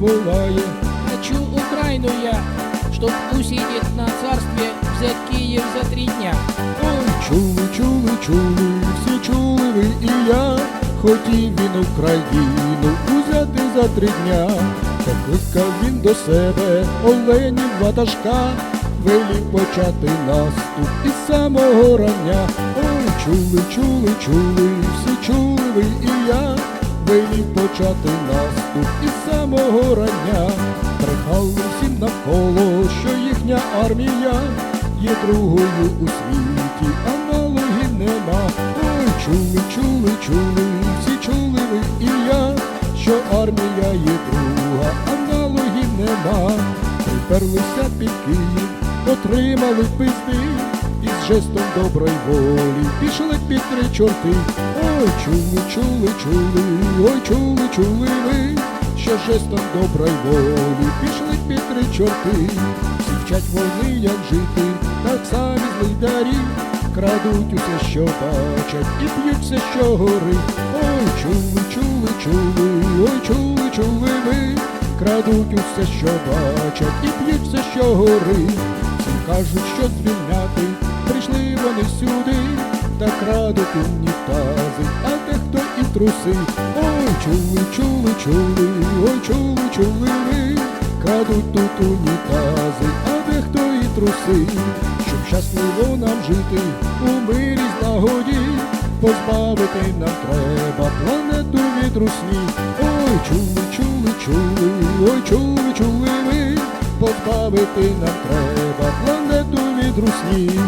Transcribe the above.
волає. Хочу Украину я, чтоб усидеть на царстве, взять Киев за три дня. Ой, чули, чули, чули, всі чули ви і я, хотів він Україну узяти за три дня, покликав він до себе оленів ватажка, велів почати наступ із самого рання. Ой, чули, чули, чули, всі чули ви і я, велів почати наступ із самого рання, брехали всім навколо, що їхня армія є другою у світі, аналогів нема. Ой, чули, чули, чули, всі чули ви і я, що армія є друга, аналогів нема. Приперлися під Київ, отримали пизди, і з жестом доброї волі пішли під три чорти. Ой, чули, чули, чули, ой, чули, чули ви, що жестом доброї волі пішли під три чорти. Всі вчать вони, як жити, так самі злидарі, крадуть усе, що бачать, і п'ють все, що горить. Ой, чули, чули, чули, ой, чули, чули ви, крадуть усе, що бачать, і п'ють все, що горить. Всім кажуть, що звільняти, прийшли вони сюди, та крадуть унітази, а дехто і труси. Ой, чули, чули, чули, ой, чули, чули ви, крадуть тут унітази, а дехто і труси, щоб щасливо нам жити у мирі злагоді, позбавити нам треба планету від русні. Ой, чули, чули, чули, ой, чули, чули ви, позбавити нам треба планету від русні.